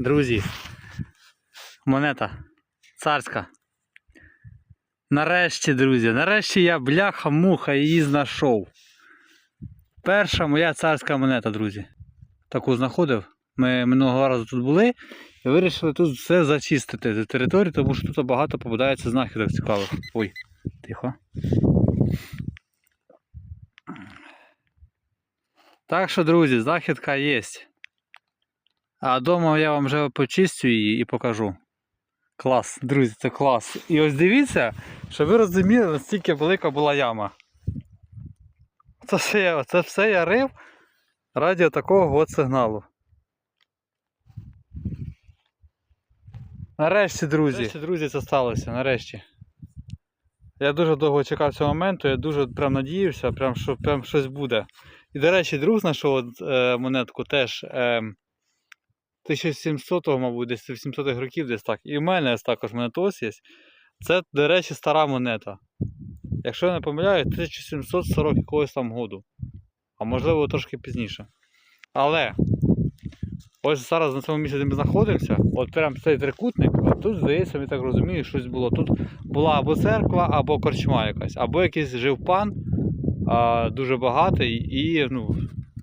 Друзі. Монета. Царська. Нарешті, друзі, нарешті я бляха-муха її знайшов. Перша моя царська монета, друзі. Таку знаходив. Ми минулого разу тут були і вирішили тут все зачистити за територію, тому що тут багато попадається знахідок цікавих. Ой, тихо. Так що, друзі, знахідка є. А вдома я вам вже почистю її і покажу. Клас, друзі, це клас. І ось дивіться, щоб ви розуміли, наскільки велика була яма. Це все я, це все я рив раді такого от сигналу. Нарешті, друзі. Нарешті, друзі, це сталося, нарешті. Я дуже довго чекав цього моменту, я дуже прям надіявся, прям, що прям щось буде. І, до речі, друг знайшов е, монетку теж е, 1700-го, мабуть, десь 700-х років десь так. І в мене також монетос є. Це, до речі, стара монета. Якщо я не помиляю, 1740 якогось там году. А можливо трошки пізніше. Але ось зараз на цьому місці, де ми знаходимося, от прям цей трикутник, от тут, здається, я так розумію, щось було. Тут була або церква, або корчма якась, або якийсь жив пан а, дуже багатий і, ну,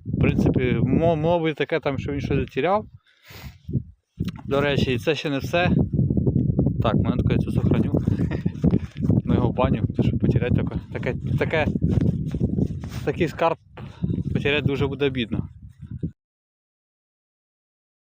в принципі, мо- мови таке там, що він щось затеряв. До речі, і це ще не все. Так, монетку я цю сохраню. Ну його баню, тому що потеряти таке, таке, таке, такий скарб потеряти дуже буде бідно.